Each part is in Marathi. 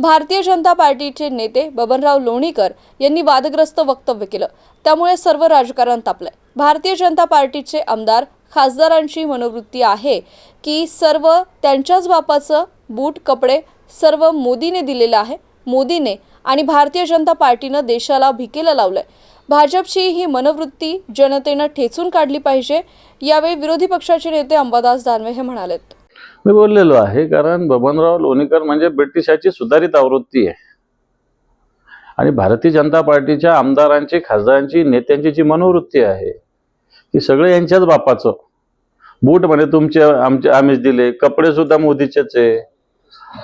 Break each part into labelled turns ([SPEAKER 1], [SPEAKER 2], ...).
[SPEAKER 1] भारतीय जनता पार्टीचे नेते बबनराव लोणीकर यांनी वादग्रस्त वक्तव्य केलं. त्यामुळे सर्व राजकारण तापलंय. भारतीय जनता पार्टीचे आमदार खासदारांची मनोवृत्ती आहे की सर्व त्यांच्याच बापाचं बूट कपडे सर्व मोदीने दिलेलं आहे. मोदीने आणि भारतीय जनता पार्टीनं देशाला भिकेला लावलंय. भाजपची ही मनोवृत्ती जनतेनं ठेचून काढली पाहिजे यावेळी विरोधी पक्षाचे नेते अंबादास दानवे हे म्हणालेत.
[SPEAKER 2] मी बोललेलो आहे कारण बबनराव लोणीकर म्हणजे ब्रिटिशाची सुधारित आवृत्ती आहे. आणि भारतीय जनता पार्टीच्या आमदारांची खासदारांची नेत्यांची जी मनोवृत्ती आहे ती सगळे यांच्याच बापाचं. बूट म्हणे तुमचे आमचे आम्हीच दिले कपडे सुद्धा मोदीचेच आहे.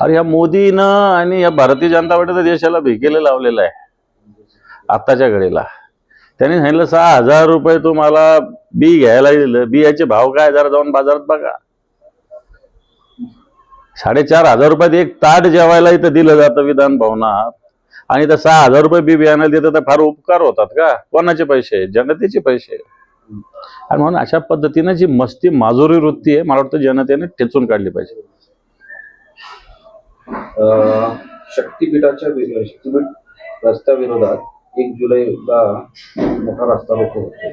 [SPEAKER 2] अरे ह्या मोदीनं आणि या भारतीय जनता पार्टीचा देशाला भिकेला लावलेलं आहे आत्ताच्या घडीला. त्यांनी सांगितलं सहा हजार रुपये तुम्हाला बी घ्यायला दिलं. बियाचे भाव काय जरा जाऊन बाजारात बघा. साडेचार हजार रुपयात एक ताट जेवायला इथं दिलं जातं विधान भवनात. आणि इथं सहा हजार रुपये बी बियाणं देतं तर फार उपकार होतात का? कोणाचे पैसे जनतेचे पैसे आणि म्हणून अशा पद्धतीनं जी मस्ती माजुरी वृत्ती आहे मला वाटतं जनतेने ठेचून काढली पाहिजे.
[SPEAKER 3] शक्तीपीठाच्या शक्तीपीठ रस्त्या विरोधात एक जुलैला मोठा रस्ता रोको होतो.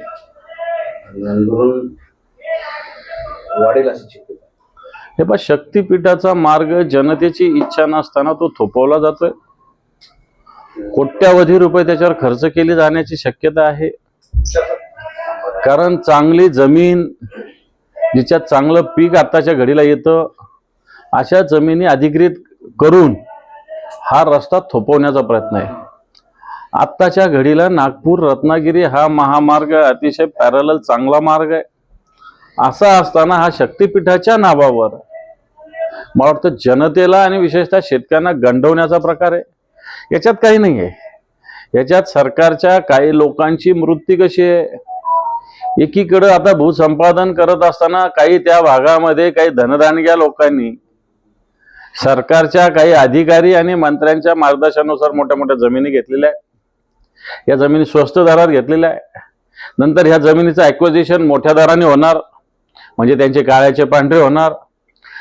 [SPEAKER 3] आंदोलन वाढेल अशी शक्यता.
[SPEAKER 2] हे पहा शक्तीपीठाचा मार्ग जनतेची इच्छा नसताना तो थोपवला जातोय. कोट्यावधी रुपये त्याच्यावर खर्च केले जाण्याची शक्यता आहे. कारण चांगली जमीन जिच्यात चांगलं पीक आत्ताच्या घडीला येतं अशा जमिनी अधिकृत करून हा रस्ता थोपवण्याचा प्रयत्न आहे. आत्ताच्या घडीला नागपूर रत्नागिरी हा महामार्ग अतिशय पॅरल चांगला मार्ग आहे. असा असताना हा शक्तीपीठाच्या नावावर मला वाटतं जनतेला आणि विशेषतः शेतकऱ्यांना गंडवण्याचा प्रकार आहे. याच्यात काही नाही आहे. याच्यात सरकारच्या काही लोकांची मृत्यू कशी आहे? एकीकडं आता भूसंपादन करत असताना काही त्या भागामध्ये काही धनदानग्या लोकांनी सरकारच्या काही अधिकारी आणि मंत्र्यांच्या मार्गदर्शनानुसार मोठ्या मोठ्या जमिनी घेतलेल्या आहेत. या जमिनी स्वस्त दरात घेतलेल्या आहे नंतर ह्या जमिनीचं ॲक्विजिशन मोठ्या दराने होणार. म्हणजे त्यांचे काळ्याचे पांढरे होणार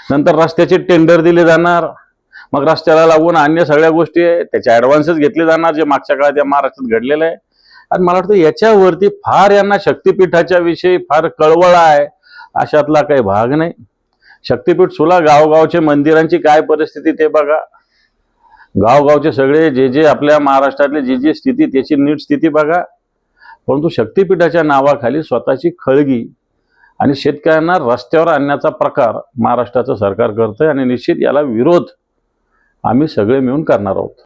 [SPEAKER 2] नंतर रस्त्याचे टेंडर दिले जाणार मग रस्त्याला लागून अन्य सगळ्या गोष्टी आहे त्याचे ॲडव्हान्सेस घेतले जाणार जे मागच्या काळात या महाराष्ट्रात घडलेलं आहे. आणि मला वाटतं याच्यावरती फार यांना शक्तीपीठाच्या विषयी फार कळवळ आहे अशातला काही भाग नाही. शक्तीपीठ सुला गावगावचे मंदिरांची काय परिस्थिती ते बघा. गावगावचे सगळे जे जे आपल्या महाराष्ट्रातले जी जी स्थिती त्याची नीट स्थिती बघा. परंतु शक्तीपीठाच्या नावाखाली स्वतःची खळगी आणि शेतकऱ्यांना रस्त्यावर आणण्याचा प्रकार महाराष्ट्राचं सरकार करतं आहे आणि निश्चित याला विरोध आम्ही सगळे मिळून करणार आहोत.